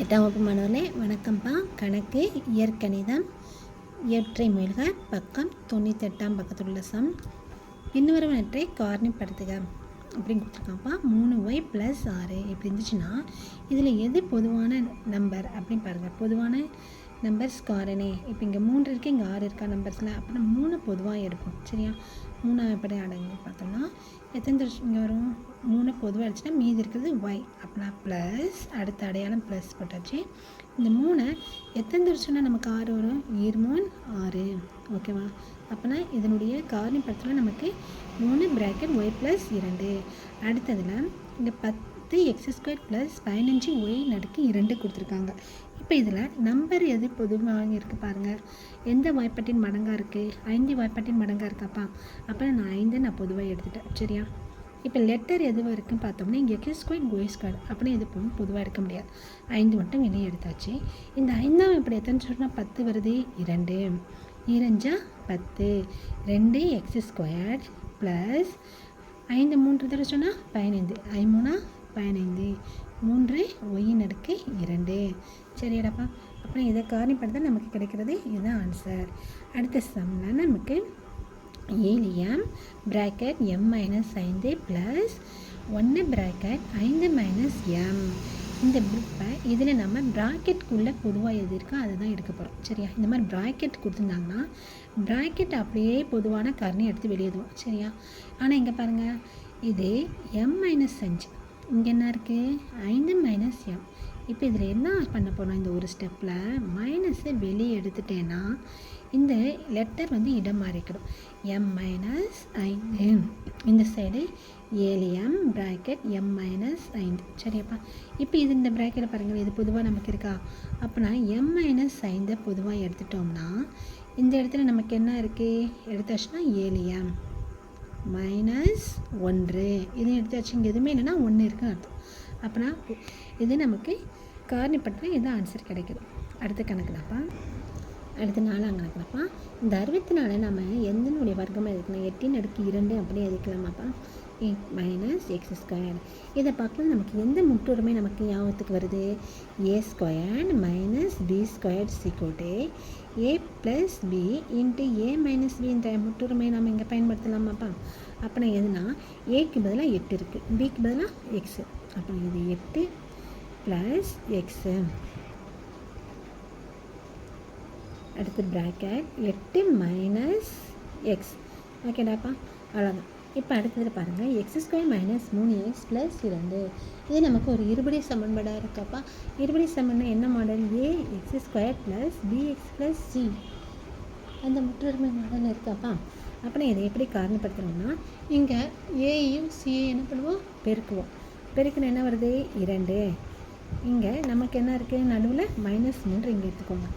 எட்டாம் வகுப்பு மாணவர்களே வணக்கம்ப்பா கணக்கு இயற்கணிதம் இயற்றை முயல்க பக்கம் தொண்ணூத்தெட்டாம் பக்கத்தில் உள்ள சம். பின்வருவனற்றை காரணிப்படுத்துக அப்படின்னு கொடுத்துருக்காப்பா மூணு ஒய் ப்ளஸ் ஆறு. இப்படி இருந்துச்சுன்னா இதில் எது பொதுவான நம்பர் அப்படின்னு பாருங்கள் பொதுவான நம்பர்ஸ் காரணே. இப்போ இங்கே மூன்று இருக்குது இங்கே ஆறு இருக்கா நம்பர்ஸில் அப்புறம் மூணு பொதுவாக எடுப்போம். சரியா? மூணாவது எப்படி அடங்கு பார்த்தோம்னா எத்தனை தடவை இங்கே வரும்? மூணு பொதுவாக அடிச்சுன்னா மீதி இருக்கிறது ஒய் அப்படின்னா ப்ளஸ் அடுத்த அடையாளம் ப்ளஸ் போட்டாச்சு. இந்த மூணை எத்தனை தடவை நமக்கு ஆறு வரும்? ஈர்மோன் ஆறு. ஓகேவா அப்போனா இதனுடைய காரணி படத்தில் நமக்கு மூணு ப்ராக்கெட் ஒய் ப்ளஸ் இரண்டு. அடுத்ததில் இங்கே பத்து எக்ஸ் ஸ்கொயர் ப்ளஸ் பதினஞ்சு ஒய் நடுக்கு இரண்டு கொடுத்துருக்காங்க. இப்போ இதில் நம்பர் எது பொதுவாக இருக்குது பாருங்கள் எந்த வாய்ப்பாட்டின் மடங்காக இருக்குது ஐந்து வாய்ப்பாட்டின் மடங்காக இருக்காப்பா? அப்போ நான் ஐந்து நான் பொதுவாக எடுத்துட்டேன். சரியா? இப்போ லெட்டர் எதுவாக இருக்குன்னு பார்த்தோம்னா இங்கே எக்ஸ் ஸ்கொயர் கோய் ஸ்கொயர் அப்படின்னு இது போகும்? பொதுவாக எடுக்க முடியாது. ஐந்து மட்டும் வெளியே எடுத்தாச்சு. இந்த ஐந்தாம் இப்படி எத்தனை சொன்னால் பத்து வருது? இரண்டு. இரஞ்சா பத்து. ரெண்டு எக்ஸ் ஸ்கொயர் ப்ளஸ் ஐந்து மூன்று தடவை சொன்னால் பதினைந்து. ஐமூணா பதினைந்து மூன்று ஒயின் அடுக்கு இரண்டு. சரியாடப்பா. அப்புறம் இதை காரணிப்படுத்த நமக்கு கிடைக்கிறது இதுதான் ஆன்சர் அடுத்த சம்னா நமக்கு ஏலியம் ப்ராக்கெட் எம் மைனஸ் ஐந்து ப்ளஸ் ஒன்று ப்ராக்கெட் ஐந்து மைனஸ் எம் இந்த குரூப்பை இதில் நம்ம ப்ராக்கெட்குள்ளே பொதுவாக எது இருக்கோ அதை தான் எடுக்க போகிறோம் சரியா? இந்த மாதிரி ப்ராக்கெட் கொடுத்துருந்தாங்கன்னா ப்ராக்கெட் அப்படியே பொதுவான காரணி எடுத்து வெளியேதுவோம் சரியா? ஆனால் இங்கே பாருங்கள் இது எம் மைனஸ் அஞ்சு இங்கே என்ன இருக்குது ஐந்து மைனஸ் எம் இப்போ இதில் என்ன பண்ண போனோம் இந்த ஒரு ஸ்டெப்பில் மைனஸை வெளியே எடுத்துட்டேன்னா இந்த லெட்டர் வந்து இடம் மாறிக்கிடும். எம் மைனஸ் ஐந்து. இந்த சைடு ஏழு எம் ப்ராக்கெட் எம் மைனஸ் ஐந்து. சரியாப்பா. இப்போ இது இந்த ப்ராக்கெட்டை பாருங்கள் இது பொதுவாக நமக்கு இருக்கா? அப்போனா எம் மைனஸ் ஐந்தை பொதுவாக எடுத்துட்டோம்னா இந்த இடத்துல நமக்கு என்ன இருக்குது எடுத்தாச்சுன்னா ஏழு எம் மைனஸ் ஒன்று. இது எடுத்தாச்சு. இங்கே எதுவுமே இல்லைன்னா ஒன்று இருக்குன்னு அர்த்தம். அப்போனா இது நமக்கு காரணிப்பட்டில் இது ஆன்சர் கிடைக்குது. அடுத்த கணக்குனாப்பா அடுத்த நாலாம் கணக்குனாப்பா இந்த அறுபத்தி நாலு நம்ம எந்தனுடைய வர்க்கமாக எதுக்கணும் எட்டின் அடுக்கு இரண்டு அப்படியே எதுக்கலாமாப்பா எயிட் மைனஸ் எக்ஸ் ஸ்கொயர் இதை பார்க்கலாம் நமக்கு எந்த முற்றுரிமை நமக்கு ஞாபகத்துக்கு வருது? A square minus b square சிக்கோட்டே a plus b into a minus b இந்த முற்றுரிமை நம்ம இங்கே பயன்படுத்தலாமாப்பா? அப்புறம் எதுனா ஏக்கு பதிலாக எட்டு இருக்குது பிக்கு பதிலாக எக்ஸு அப்புறம் இது எட்டு ப்ளஸ் எக்ஸு அடுத்து ப்ராக்கெட் எட்டு மைனஸ் எக்ஸ் ஓகேடாப்பா அவ்வளோதான் இப்போ அடுத்தது பாருங்கள் எக்ஸ் ஸ்கொயர் மைனஸ் மூணு எக்ஸ் ப்ளஸ் இரண்டு. இது நமக்கு ஒரு இருபடி சமன்பாடாக இருக்காப்பா இருபடி சமன்னா என்ன model a x square plus b x plus c அந்த முற்றுரிமை மாடல் இருக்காப்பா அப்புறம் இதை எப்படி காரணப்படுத்துகிறோம்னா இங்கே ஏயும் சியும் என்ன பண்ணுவோம்? பெருக்குவோம். பெருக்குன்னு என்ன வருது? இரண்டு. இங்கே நமக்கு என்ன இருக்குது நடுவில் மைனஸ் மூன்று இங்கே எடுத்துக்கோங்க.